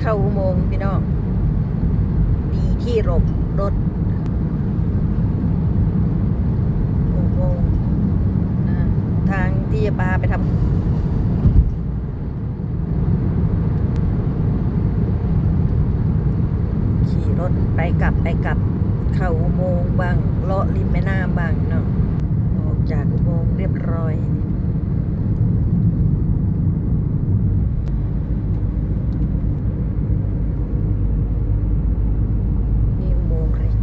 เข้าอุโมงค์พี่น้องมีที่หลบรถอุโมงค์ทางที่จะพาไปทำขี่รถไปกลับไปกลับ เข้าอุโมงค์บ้างเลาะริมแม่น้ำบ้างเนาะออกจากอุโมงค์เรียบร้อย นี่อุโมงค์เล็ก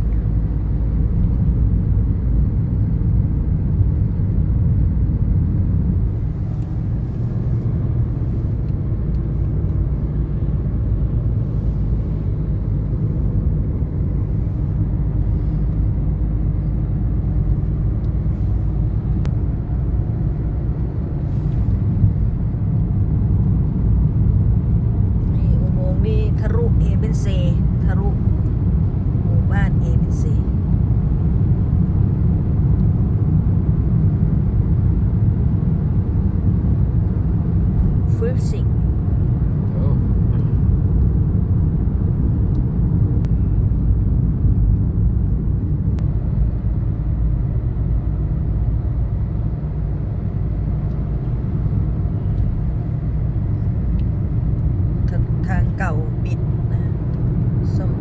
นี่อุโมงค์นี่ทะลุ เอเบนเซทะลุหมู่บ้านเอเบนเซฟิลสิก Oh. ทางทางเก่าปิดนะส้ม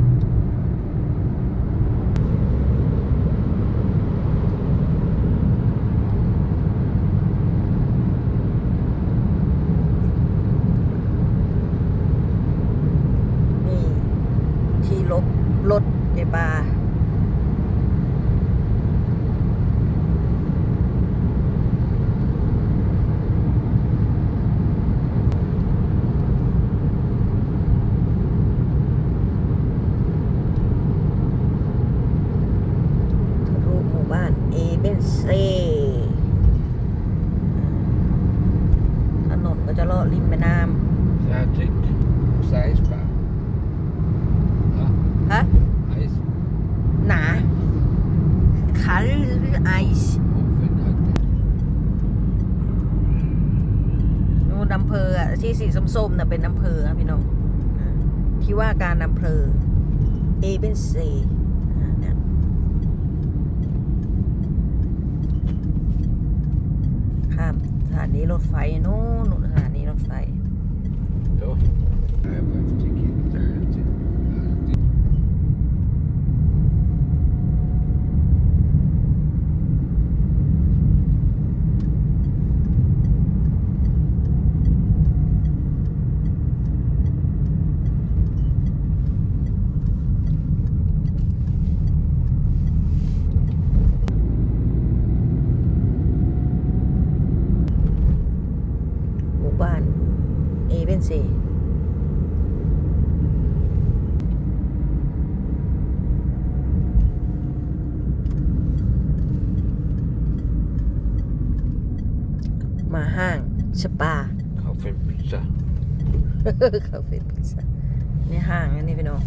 นี่ ขี่รถรถเดบา ทะลุหมู่บ้านเอเบนเซถนนก็จะเลาะริมแม่น้ Särskilt. Särskilt. Ja, ำฮะ ice. หนา ขาหรือไอซ์ Overnight. นู่นอำเภออะที่สีส้มๆน่ะเป็นอำเภอนะพี่น้องที่ว่าการอำเภอเอเบนเซ่ข้ามสถานีรถไฟโน่นนู่นสถานีรถไฟ Ja. Nej, jag behöver ticket. Alltid. หมู่บ้านเอเบ นเซมาห้างสปา Kaffe och pizza. คาเฟ่พิซซ่านี่ห้างอันนี้พี่น้อง